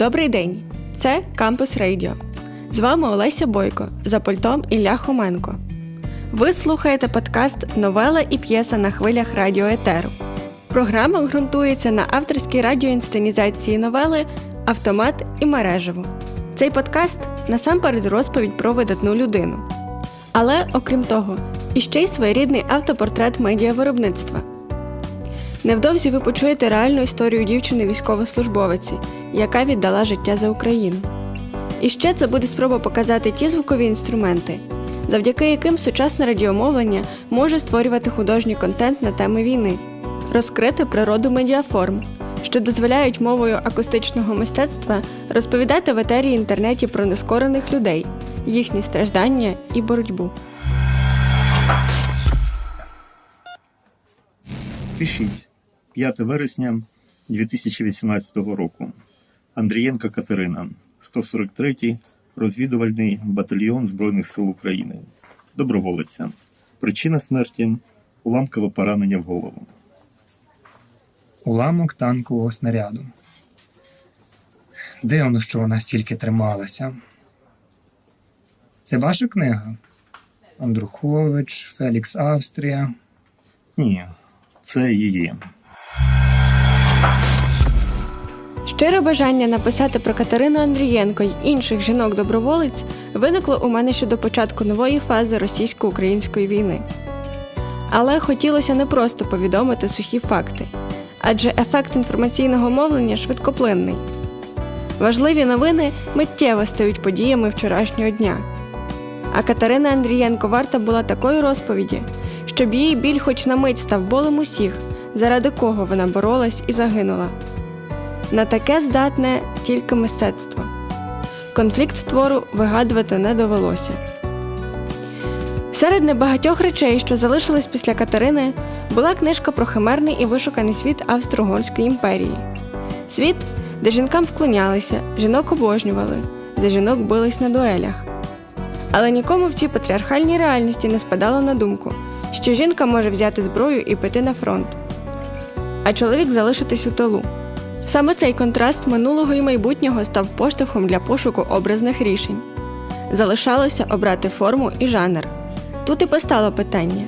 Добрий день! Це Кампус Радіо. З вами Олеся Бойко, за пультом Ілля Хоменко. Ви слухаєте подкаст Новела і п'єса на хвилях радіо Етеру. Програма ґрунтується на авторській радіоінсценізації новели Автомат і мережево. Цей подкаст насамперед розповідь про видатну людину. Але, окрім того, іще й своєрідний автопортрет медіавиробництва. Невдовзі ви почуєте реальну історію дівчини військовослужбовиці, яка віддала життя за Україну. І ще це буде спроба показати ті звукові інструменти, завдяки яким сучасне радіомовлення може створювати художній контент на теми війни, розкрити природу медіаформ, що дозволяють мовою акустичного мистецтва розповідати в етері інтернеті про нескорених людей, їхні страждання і боротьбу. Пишіть 5 вересня 2018 року. Андрієнка Катерина, 143-й розвідувальний батальйон Збройних сил України. Доброволиця. Причина смерті уламкове поранення в голову. Уламок танкового снаряду. Дивно, що вона стільки трималася. Це ваша книга? Андрухович, Фелікс Австрія. Ні, це її. Щире бажання написати про Катерину Андрієнко й інших жінок-доброволець виникло у мене ще до початку нової фази російсько-української війни. Але хотілося не просто повідомити сухі факти, адже ефект інформаційного мовлення швидкоплинний. Важливі новини миттєво стають подіями вчорашнього дня. А Катерина Андрієнко варта була такої розповіді, щоб її біль хоч на мить став болем усіх, заради кого вона боролась і загинула. На таке здатне тільки мистецтво. Конфлікт твору вигадувати не довелося. Серед небагатьох речей, що залишились після Катерини, була книжка про химерний і вишуканий світ Австро-Угорської імперії. Світ, де жінкам вклонялися, жінок обожнювали, де жінок бились на дуелях. Але нікому в цій патріархальній реальності не спадало на думку, що жінка може взяти зброю і піти на фронт, а чоловік залишитись у тилу. Саме цей контраст минулого і майбутнього став поштовхом для пошуку образних рішень. Залишалося обрати форму і жанр. Тут і постало питання: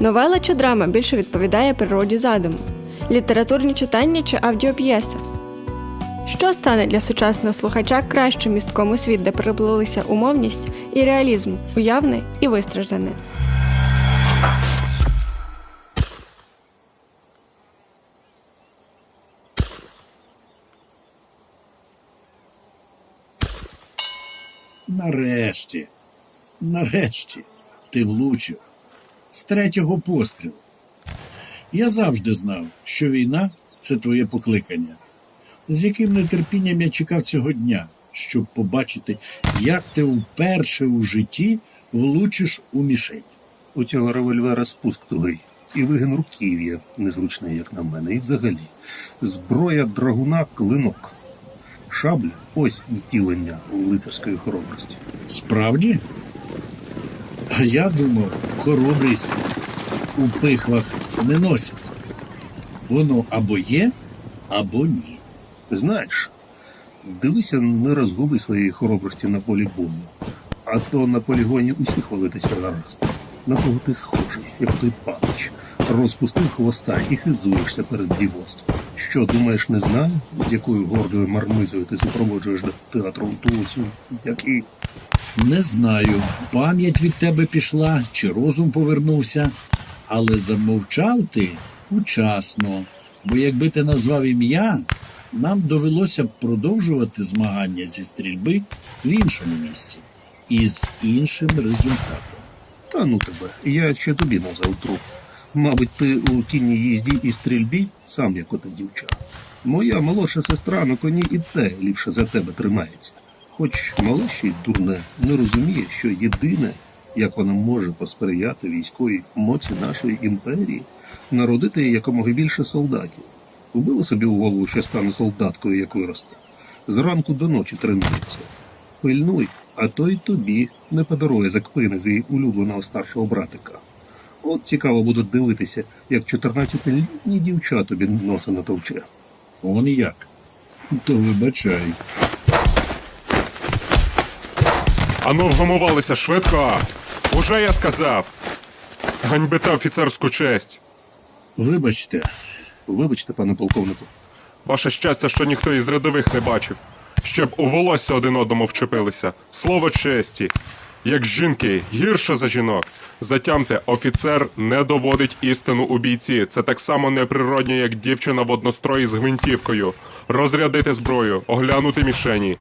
новела чи драма більше відповідає природі задуму, літературні читання чи аудіоп'єса? Що стане для сучасного слухача кращим містком у світ, де переплилися умовність і реалізм, уявне і вистраждане? Нарешті, нарешті, ти влучив з третього пострілу. Я завжди знав, що війна це твоє покликання, з яким нетерпінням я чекав цього дня, щоб побачити, як ти вперше у житті влучиш у мішень. У цього револьвера спуск тугий. І вигин руків'я незручний, як на мене. І взагалі. Зброя драгуна клинок. Шабля ось втілення лицарської хоробрості. Справді? А я думав, хоробрість у пихвах не носять. Воно або є, або ні. Знаєш, дивися, не розгуби своєї хоробрості на полі бою. А то на полігоні усі хвалитися гаразд. На кого ти схожий, як той панич. Розпустив хвоста і хизуєшся перед дівоцтвом. Що, думаєш, не знаю, з якою гордою мармизою ти супроводжуєш до театру ту цю, як і Не знаю, пам'ять від тебе пішла чи розум повернувся, але замовчав ти учасно, бо якби ти назвав ім'я, нам довелося б продовжувати змагання зі стрільби в іншому місці і з іншим результатом. Та ну тебе, я ще тобі назвав труп. Мабуть, ти у кінній їзді і стрільбі сам як ота дівча. Моя молодша сестра на коні і те ліпше за тебе тримається. Хоч мала ще й дурне, не розуміє, що єдине, як вона може посприяти військовій моці нашої імперії, народити якомога більше солдатів. Убила собі у голову, що стане солдаткою, як виросте. Зранку до ночі тренується. Пильнуй, а то й тобі не подарує закпини з її улюбленого старшого братика. От цікаво буде дивитися, як 14-літні дівча тобі носа натовче. Он як. То вибачай. Ану вгамувалися швидко. Уже я сказав. Ганьбите офіцерську честь. Вибачте, Вибачте, пане полковнику. Ваше щастя, що ніхто із рядових не бачив. Щоб у волосся один одному вчепилися. Слово честі. Як жінки, гірше за жінок. Затямте, офіцер не доводить істину у бійці. Це так само неприродньо, як дівчина в однострої з гвинтівкою. Розрядити зброю, оглянути мішені.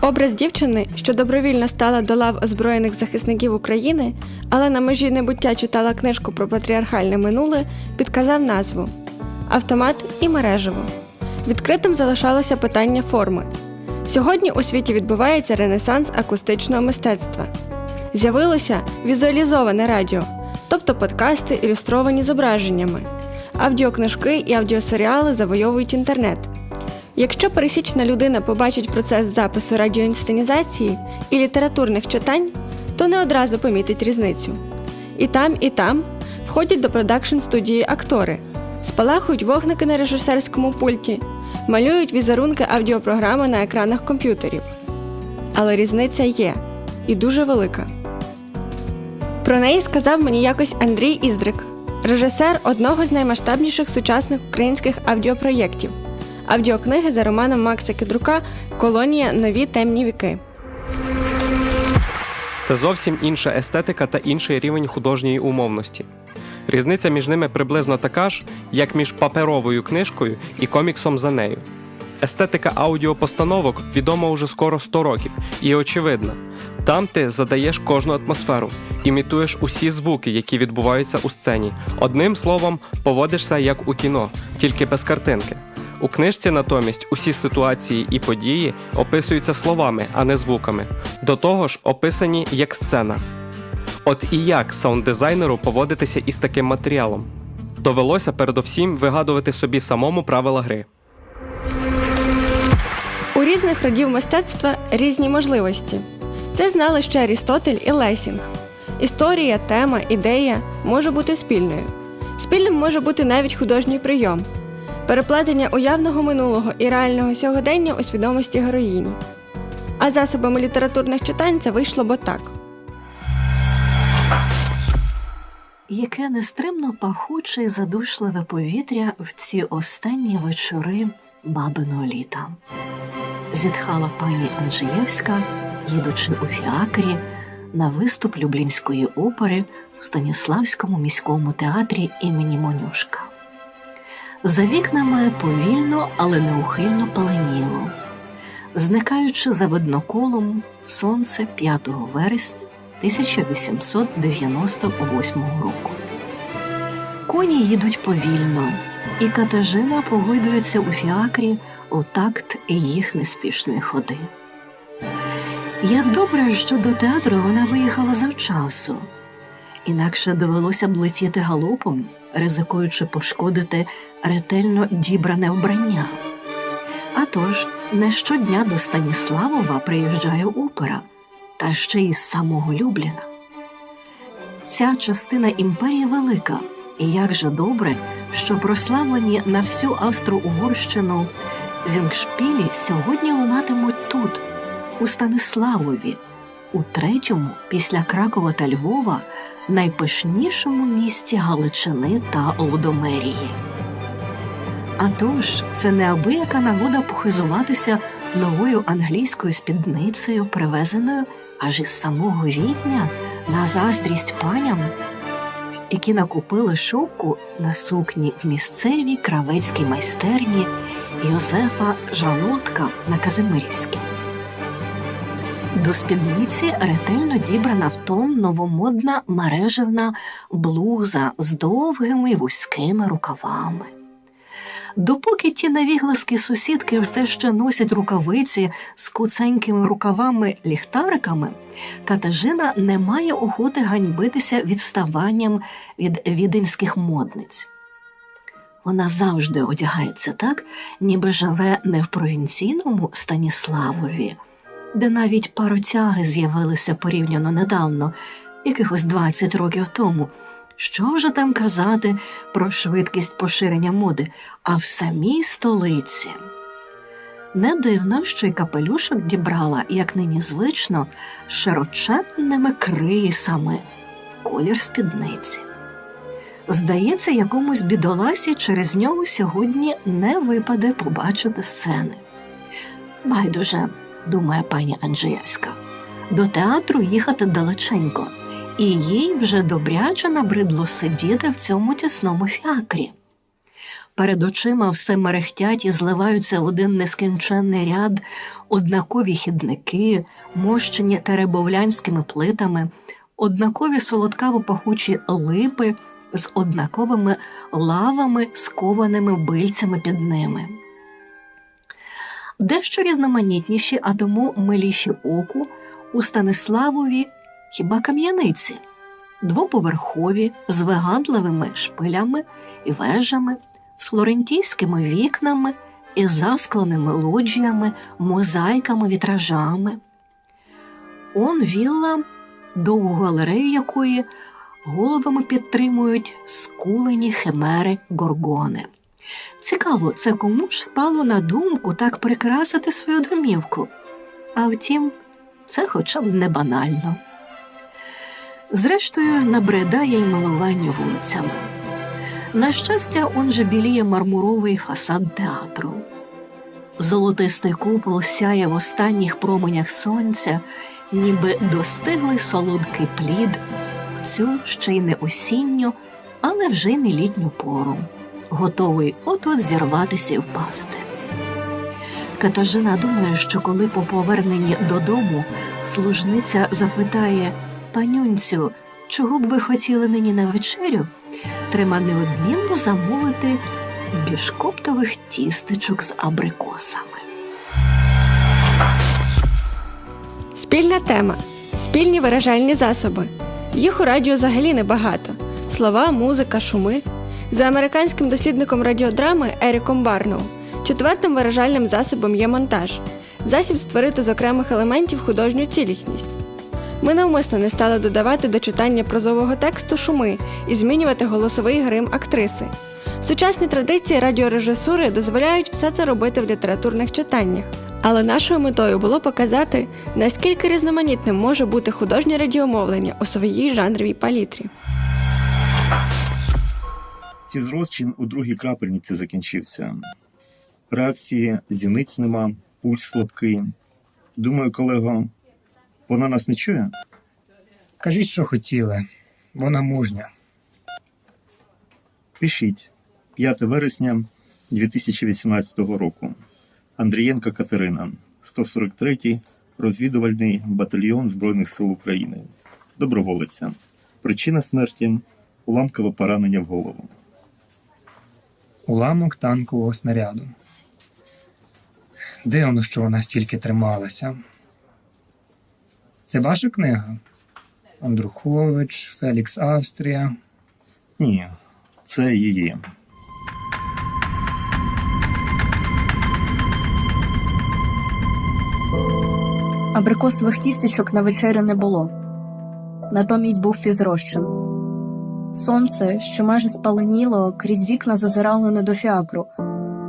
Образ дівчини, що добровільно стала до лав озброєних захисників України, але на межі небуття читала книжку про патріархальне минуле, підказав назву Автомат і мережево. Відкритим залишалося питання форми. Сьогодні у світі відбувається ренесанс акустичного мистецтва. З'явилося візуалізоване радіо, тобто подкасти, ілюстровані зображеннями. Аудіокнижки і аудіосеріали завойовують інтернет. Якщо пересічна людина побачить процес запису радіоінсценізації і літературних читань, то не одразу помітить різницю. І там, і там входять до продакшн студії актори, спалахують вогники на режисерському пульті, малюють візерунки аудіопрограми на екранах комп'ютерів. Але різниця є і дуже велика. Про неї сказав мені якось Андрій Іздрик, режисер одного з наймасштабніших сучасних українських аудіопроєктів аудіокниги за романом Макса Кедрука Колонія Нові темні віки. Це зовсім інша естетика та інший рівень художньої умовності. Різниця між ними приблизно така ж, як між паперовою книжкою і коміксом за нею. Естетика аудіопостановок відома уже скоро 100 років і очевидна. Там ти задаєш кожну атмосферу, імітуєш усі звуки, які відбуваються у сцені. Одним словом, поводишся як у кіно, тільки без картинки. У книжці натомість усі ситуації і події описуються словами, а не звуками. До того ж, описані як сцена. От і як саунд-дизайнеру поводитися із таким матеріалом? Довелося передовсім вигадувати собі самому правила гри. Різних родів мистецтва різні можливості. Це знали ще Арістотель і Лесінг. Історія, тема, ідея може бути спільною. Спільним може бути навіть художній прийом, переплетення уявного минулого і реального сьогодення у свідомості героїні. А засобами літературних читань це вийшло бо так. Яке нестримно пахуче і задушливе повітря в ці останні вечори бабиного літа. Зітхала пані Анжієвська, їдучи у фіакрі на виступ Люблінської опери в Станіславському міському театрі імені Монюшка. За вікнами повільно, але неухильно паленіло, зникаючи за видноколом сонце 5 вересня 1898 року. Коні їдуть повільно, і Катажина погойдується у фіакрі у такт їх неспішної ходи. Як добре, що до театру вона виїхала завчасу, інакше довелося б летіти галопом, ризикуючи пошкодити ретельно дібране вбрання. А тож, не щодня до Станіславова приїжджає опера, та ще й з самого Любліна. Ця частина імперії велика, і як же добре, що прославлені на всю Австро-Угорщину зінгшпілі сьогодні лунатимуть тут, у Станиславові, у третьому, після Кракова та Львова, найпишнішому місті Галичини та Лодомерії. А тож, це неабияка нагода похизуватися новою англійською спідницею, привезеною аж із самого Відня на заздрість паням, які накупили шовку на сукні в місцевій кравецькій майстерні Йозефа Жанотка на Казимирівській. До спідниці ретельно дібрана в тон новомодна мережевна блуза з довгими вузькими рукавами. Допоки ті навігласки сусідки все ще носять рукавиці з куценькими рукавами ліхтариками, Катажина не має охоти ганьбитися відставанням від віденських модниць. Вона завжди одягається так, ніби живе не в провінційному Станіславові, де навіть паротяги з'явилися порівняно недавно, якихось 20 років тому. Що вже там казати про швидкість поширення моди, а в самій столиці. Не дивно, що й капелюшок дібрала, як нині звично, широченними крисами колір спідниці. Здається, якомусь бідоласі через нього сьогодні не випаде побачити сцени. Байдуже, думає пані Анджієвська, до театру їхати далеченько, і їй вже добряче набридло сидіти в цьому тісному фіакрі. Перед очима все мерехтять і зливаються в один нескінченний ряд однакові хідники, мощені теребовлянськими плитами, однакові солодкаво пахучі липи з однаковими лавами, скованими бильцями під ними. Дещо різноманітніші, а тому миліші оку у Станиславові хіба кам'яниці, двоповерхові з вигадливими шпилями і вежами, з флорентійськими вікнами і заскленими лоджіями, мозаїками, вітражами. Он вілла, довгу галерею якої головами підтримують скулені химери горгони. Цікаво, це кому ж спало на думку так прикрасити свою домівку? А втім, це хоча б не банально. Зрештою, набридає й милування вулицями. На щастя, он же біліє мармуровий фасад театру. Золотистий купол сяє в останніх променях сонця, ніби достиглий солодкий плід цю ще й не осінню, але вже й не літню пору, готовий от-от зірватися і впасти. Катажина думає, що коли по поверненні додому служниця запитає панюнцю, чого б ви хотіли нині на вечерю, треба неодмінно замовити бішкоптових тістечок з абрикосами. Спільна тема спільні виражальні засоби. Їх у радіо взагалі небагато. Слова, музика, шуми. За американським дослідником радіодрами Еріком Барноу, четвертим виражальним засобом є монтаж засіб створити з окремих елементів художню цілісність. Ми навмисно не стали додавати до читання прозового тексту шуми і змінювати голосовий грим актриси. Сучасні традиції радіорежисури дозволяють все це робити в літературних читаннях. Але нашою метою було показати, наскільки різноманітним може бути художнє радіомовлення у своїй жанровій палітрі. Фізрозчин у другій крапельниці закінчився. Реакції зіниць нема, пульс слабкий. Думаю, колего, вона нас не чує? Кажіть, що хотіли. Вона мужня. Пишіть 5 вересня 2018 року. Андрієнка Катерина, 143-й розвідувальний батальйон Збройних сил України. Доброволиця. Причина смерті уламкове поранення в голову. Уламок танкового снаряду. Дивно, що вона стільки трималася. Це ваша книга? Андрухович, Фелікс Австрія. Ні, це її. Абрикосових тістечок на вечерю не було. Натомість був фізрозчин. Сонце, що майже спаленіло, крізь вікна зазирало не до фіакру,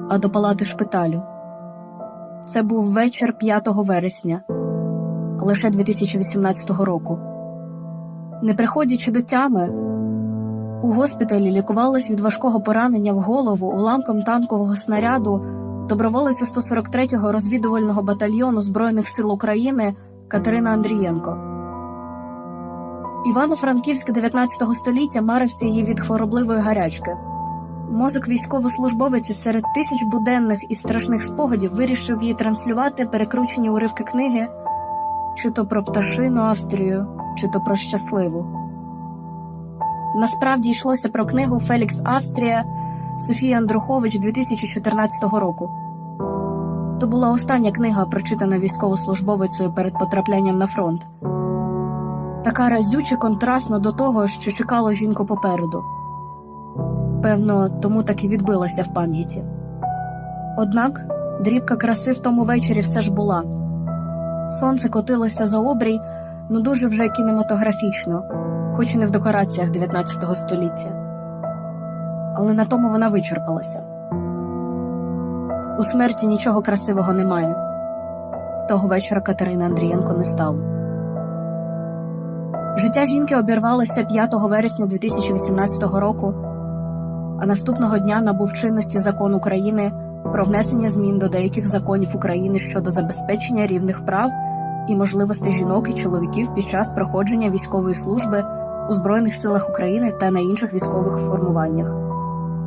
а до палати шпиталю. Це був вечір 5 вересня, лише 2018 року. Не приходячи до тями, у госпіталі лікувалась від важкого поранення в голову уламком танкового снаряду доброволиця 143-го розвідувального батальйону Збройних сил України Катерина Андрієнко. Івано-Франківське 19 століття марився її від хворобливої гарячки. Мозок військовослужбовиці серед тисяч буденних і страшних спогадів вирішив їй транслювати перекручені уривки книги чи то про пташину Австрію, чи то про щасливу. Насправді йшлося про книгу Фелікс Австрія Софії Андрухович 2014 року. То була остання книга, прочитана військовослужбовицею перед потраплянням на фронт. Така разюче контрастна до того, що чекало жінку попереду. Певно, тому так і відбилася в пам'яті. Однак дрібка краси в тому вечорі все ж була. Сонце котилося за обрій, ну дуже вже кінематографічно, хоч і не в декораціях 19 століття. Але на тому вона вичерпалася. У смерті нічого красивого немає. Того вечора Катерини Андрієнко не стало. Життя жінки обірвалося 5 вересня 2018 року, а наступного дня набув чинності закон України про внесення змін до деяких законів України щодо забезпечення рівних прав і можливостей жінок і чоловіків під час проходження військової служби у Збройних силах України та на інших військових формуваннях.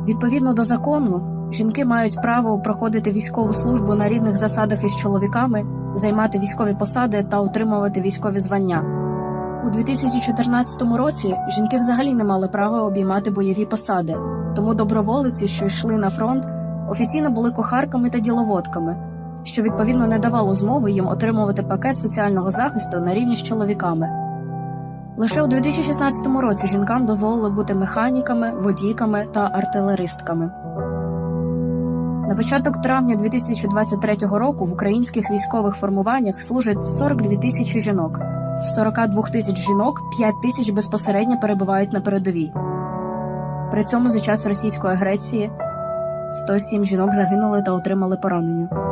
Відповідно до закону, жінки мають право проходити військову службу на рівних засадах із чоловіками, займати військові посади та отримувати військові звання. У 2014 році жінки взагалі не мали права обіймати бойові посади, тому доброволиці, що йшли на фронт, офіційно були кухарками та діловодками, що відповідно не давало змоги їм отримувати пакет соціального захисту на рівні з чоловіками. Лише у 2016 році жінкам дозволили бути механіками, водійками та артилеристками. На початок травня 2023 року в українських військових формуваннях служать 42 тисячі жінок. З 42 тисяч жінок 5 тисяч безпосередньо перебувають на передовій. При цьому за час російської агресії 107 жінок загинули та отримали поранення.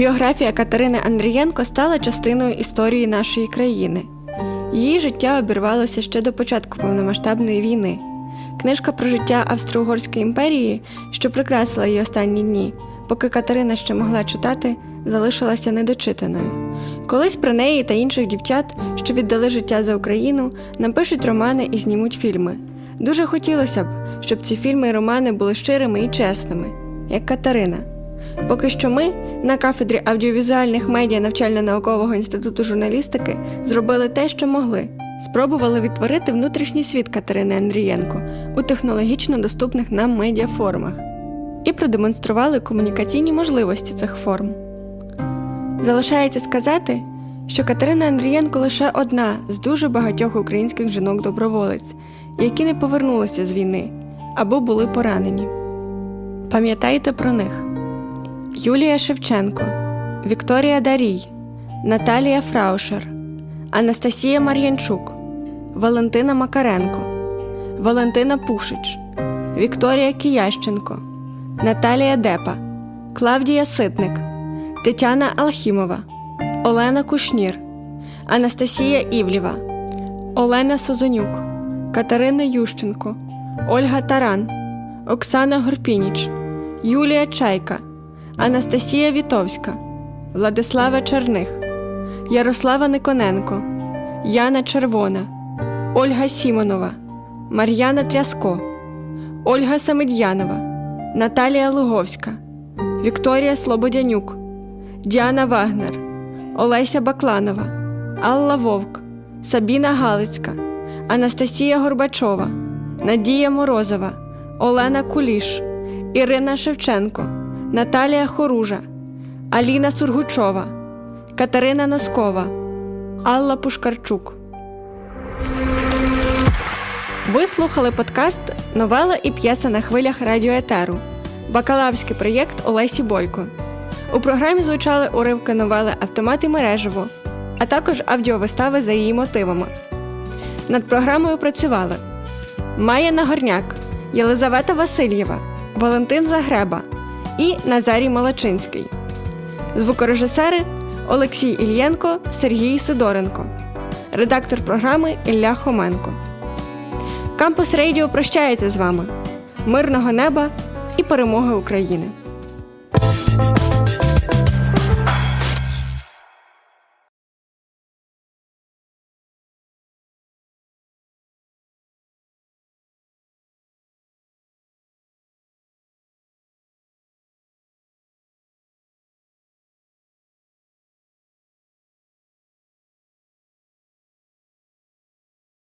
Біографія Катерини Андрієнко стала частиною історії нашої країни. Її життя обірвалося ще до початку повномасштабної війни. Книжка про життя Австро-Угорської імперії, що прикрасила її останні дні, поки Катерина ще могла читати, залишилася недочитаною. Колись про неї та інших дівчат, що віддали життя за Україну, напишуть романи і знімуть фільми. Дуже хотілося б, щоб ці фільми і романи були щирими і чесними, як Катерина. Поки що ми на кафедрі аудіовізуальних медіа навчально-наукового інституту журналістики зробили те, що могли. Спробували відтворити внутрішній світ Катерини Андрієнко у технологічно доступних нам медіаформах і продемонстрували комунікаційні можливості цих форм. Залишається сказати, що Катерина Андрієнко лише одна з дуже багатьох українських жінок-доброволець, які не повернулися з війни або були поранені. Пам'ятайте про них. Юлія Шевченко, Вікторія Дарій, Наталія Фраушер, Анастасія Мар'янчук, Валентина Макаренко, Валентина Пушич, Вікторія Киященко, Наталія Депа, Клавдія Ситник, Тетяна Алхімова, Олена Кушнір, Анастасія Івлєва, Олена Созонюк, Катерина Ющенко, Ольга Таран, Оксана Горпініч, Юлія Чайка. Анастасія Вітовська, Владислава Черних, Ярослава Никоненко, Яна Червона, Ольга Сімонова, Мар'яна Тряско, Ольга Самед'янова, Наталія Луговська, Вікторія Слободянюк, Діана Вагнер, Олеся Бакланова, Алла Вовк, Сабіна Галицька, Анастасія Горбачова, Надія Морозова, Олена Куліш, Ірина Шевченко. Наталія Хоружа, Аліна Сургучова, Катерина Носкова, Алла Пушкарчук. Ви слухали подкаст Новела і п'єса на хвилях радіоетеру. Бакалаврський проєкт Олесі Бойко. У програмі звучали уривки новели Автомат і мережево, а також аудіовистави за її мотивами. Над програмою працювали Майя Нагорняк, Єлизавета Васильєва, Валентин Загреба і Назарій Малачинський. Звукорежисери Олексій Ільєнко, Сергій Сидоренко, редактор програми Ілля Хоменко. Кампус Рейдіо прощається з вами. Мирного неба і перемоги України!